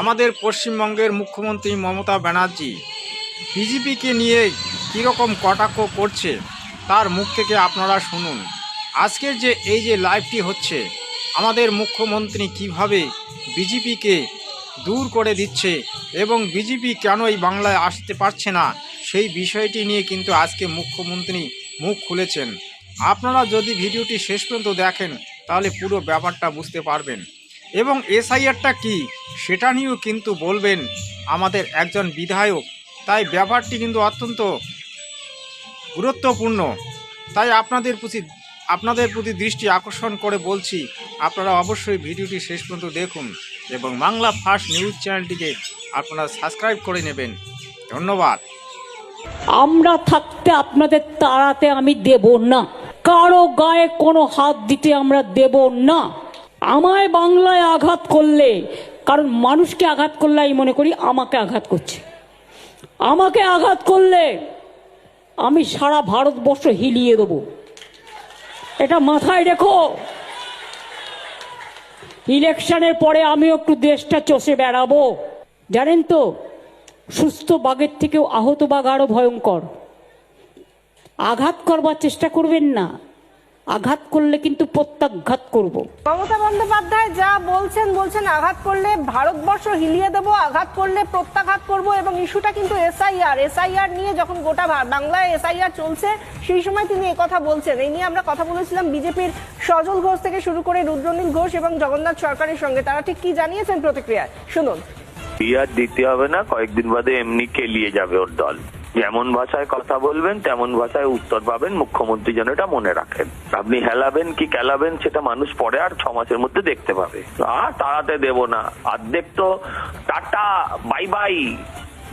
আমাদের পশ্চিমবঙ্গের মুখ্যমন্ত্রী মমতা ব্যানার্জি বিজেপিকে নিয়ে কীরকম কটাক্ষ করছে, তার মুখ থেকে আপনারা শুনুন। আজকের যে, এই যে লাইভটি হচ্ছে, আমাদের মুখ্যমন্ত্রী কীভাবে বিজেপিকে দূর করে দিচ্ছে এবং বিজেপি কেন এই বাংলায় আসতে পারছে না, সেই বিষয়টি নিয়ে কিন্তু আজকে মুখ্যমন্ত্রী মুখ খুলেছেন। আপনারা যদি ভিডিওটি শেষ পর্যন্ত দেখেন, তাহলে পুরো ব্যাপারটা বুঝতে পারবেন। এবং এসআইআরটা কি, সেটা নিয়েও কিন্তু বলবেন আমাদের একজন বিধায়ক। তাই ব্যাপারটি কিন্তু অত্যন্ত গুরুত্বপূর্ণ। তাই আপনাদের প্রতি আপনাদের প্রতি দৃষ্টি আকর্ষণ করে বলছি, আপনারা অবশ্যই ভিডিওটি শেষ পর্যন্ত দেখুন এবং বাংলা ফার্স্ট নিউজ চ্যানেলটিকে আপনারা সাবস্ক্রাইব করে নেবেন। ধন্যবাদ। আমরা থাকতে আপনাদের তাড়াতে আমি দেব না। কারও গায়ে কোনো হাত দিতে আমরা দেব না। আমায় বাংলায় আঘাত করলে, কারণ মানুষকে আঘাত করলে আমি মনে করি আমাকে আঘাত করছে। আমাকে আঘাত করলে আমি সারা ভারতবর্ষ হিলিয়ে দেবো। এটা মাথায় রেখো। ইলেকশনের পরে আমিও একটু দেশটা চষে বেড়াবো। জানেন তো, সুস্থ বাঘের থেকেও আহত বাঘ আরও ভয়ঙ্কর। আঘাত করবার চেষ্টা করবেন না। আঘাত করলে কিন্তু প্রত্যাঘাত করব। মমতা বন্দ্যোপাধ্যায় যা বলছেন বলছেন আঘাত করলে ভারতবর্ষ হিলিয়ে দেবো আঘাত করলে প্রত্যাঘাত করব এবং ইস্যুটা কিন্তু এসআইআর। এসআইআর নিয়ে যখন গোটা ভা- বাংলায় এসআইআর চলছে সেই সময় তিনি কথা বলছেন। এই নিয়ে আমরা কথা বলেছিলাম বিজেপির সজল ঘোষ থেকে শুরু করে রুদ্রনীল ঘোষ এবং জগন্নাথ সরকারের সঙ্গে। তারা ঠিক কি জানিয়েছেন প্রতিক্রিয়ায়? শুনুন। আর দিতে হবে না কয়েকদিন বাদে এমনি কেলিয়ে যাবে ওর দল। যেমন ভাষায় কথা বলবেন, তেমন ভাষায় উত্তর পাবেন, মুখ্যমন্ত্রী যেন এটা মনে রাখেন। আপনি হেলাবেন কি কেলাবেন সেটা মানুষ পরে আর ছ মাসের মধ্যে দেখতে পাবে। আর তাড়াতে দেব না। অর্ধেক তো টাটা, বাই বাই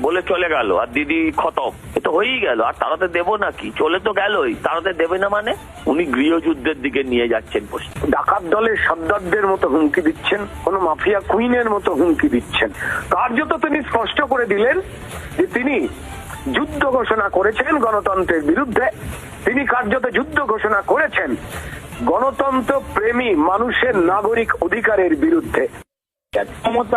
বলে চলে গেল, আর দিদি খতম। এ তো হয়েই গেল, আর তাড়াতে দেবো নাকি চলে তো গেলই। তাড়াতে দেবে না মানে? উনি গৃহযুদ্ধের দিকে নিয়ে যাচ্ছেন ডাকাত দলের সর্দারদের মতো হুমকি দিচ্ছেন, কোন মাফিয়া কুইনের মতো হুমকি দিচ্ছেন। কার্যত তিনি স্পষ্ট করে দিলেন যে তিনি যুদ্ধ ঘোষণা করেছেন গণতন্ত্রের বিরুদ্ধে। তিনি কার্যত যুদ্ধ ঘোষণা করেছেন গণতন্ত্র প্রেমী মানুষের নাগরিক অধিকারের বিরুদ্ধে।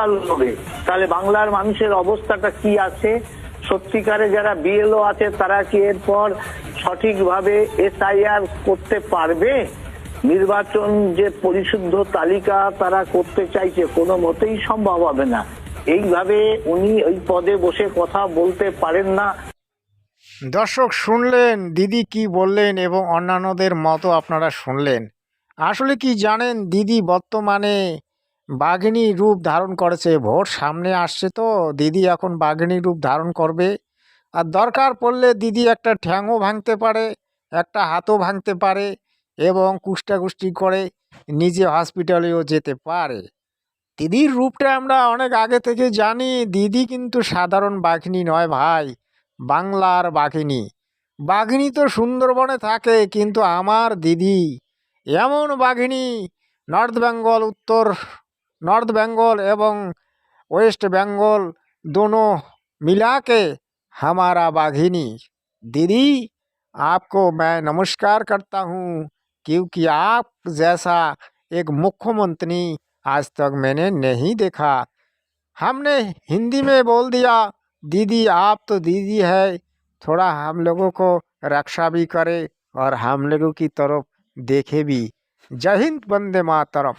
লোভে। তাহলে বাংলার মানুষের অবস্থাটা কি আছে? সত্যিকারে যারা বিএলও আছে, তারা কি এরপর সঠিকভাবে এসআইআর করতে পারবে? নির্বাচন যে পরিশুদ্ধ তালিকা তারা করতে চাইছে, কোনো মতেই সম্ভব হবে না। এইভাবে উনি ওই পদে বসে কথা বলতে পারেন না। দর্শক, শুনলেন, দিদি কি বললেন এবং অন্যান্যদের মতো আপনারা শুনলেন। আসলে কি জানেন, দিদি বর্তমানে বাঘিনী রূপ ধারণ করেছে। ভোট সামনে আসছে তো, দিদি এখন বাঘিনী রূপ ধারণ করবে। আর দরকার পড়লে দিদি একটা ঠ্যাংও ভাঙতে পারে, একটা হাতও ভাঙতে পারে এবং কুষ্টাকুষ্টি করে নিজে হসপিটালেও যেতে পারে। দিদির রূপটা আমরা অনেক আগে থেকে জানি দিদি কিন্তু সাধারণ বাঘিনী নয় ভাই বাংলার বাঘিনী বাঘিনী তো সুন্দরবনে থাকে কিন্তু আমার দিদি এমন বাঘিনী নর্থ বেঙ্গল উত্তর নর্থ বেঙ্গল এবং ওয়েস্ট बेंगल दोनों मिला के हमारा बाघिनी दीदी आपको मैं नमस्कार करता हूँ क्योंकि आप जैसा एक मुख्यमंत्री आज तक मैंने नहीं देखा। हमने हिंदी में बोल दिया, दीदी, आप तो दीदी है। थोड़ा हम लोगों को रक्षा भी करे और हम लोगों की तरफ़ देखे भी। जय हिंद, वंदे मातरम।